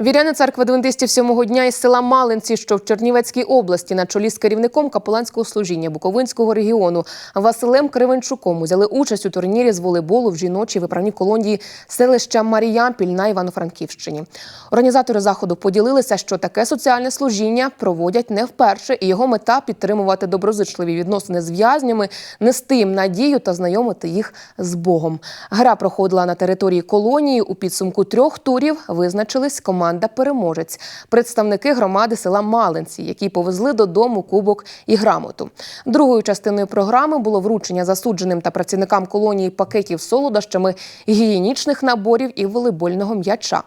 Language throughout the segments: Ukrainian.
Віряни церкви Адвентистів сьомого дня із села Малинці, що в Чернівецькій області, на чолі з керівником капеланського служіння Буковинського регіону Василем Кривенчуком взяли участь у турнірі з волейболу в жіночій виправній колонії селища Маріямпіль на Івано-Франківщині. Організатори заходу поділилися, що таке соціальне служіння проводять не вперше, і його мета підтримувати доброзичливі відносини з в'язнями, нести їм надію та знайомити їх з Богом. Гра проходила на території колонії. У підсумку трьох турів визначились команда переможець, представники громади села Малинці, які повезли додому кубок і грамоту. Другою частиною програми було вручення засудженим та працівникам колонії пакетів солодощами, гігієнічних наборів і волейбольного м'яча.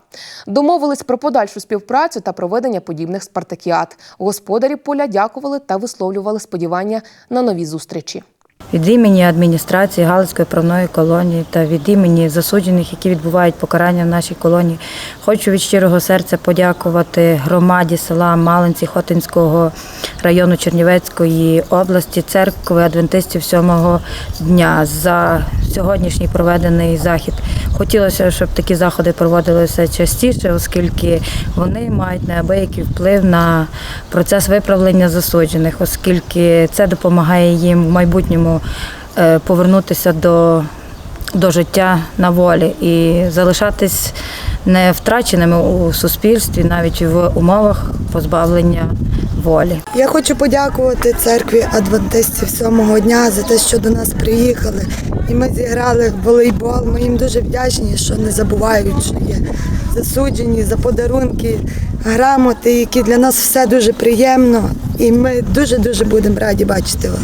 Домовились про подальшу співпрацю та проведення подібних спартакіад. Господарі поля дякували та висловлювали сподівання на нові зустрічі. Від імені адміністрації Галицької правної колонії та від імені засуджених, які відбувають покарання в нашій колонії, хочу від щирого серця подякувати громаді села Малинці Хотинського району Чернівецької області, церкви адвентистів сьомого дня за сьогоднішній проведений захід. Хотілося, щоб такі заходи проводилися частіше, оскільки вони мають неабиякий вплив на процес виправлення засуджених, оскільки це допомагає їм в майбутньому е, повернутися до, до життя на волі і залишатись не втраченими у суспільстві, навіть в умовах позбавлення волі. Я хочу подякувати церкві адвентистів сьомого дня за те, що до нас приїхали. І ми зіграли в волейбол. Ми їм дуже вдячні, що не забувають, що є засуджені за подарунки, грамоти, які для нас все дуже приємно. І ми дуже дуже будемо раді бачити вас.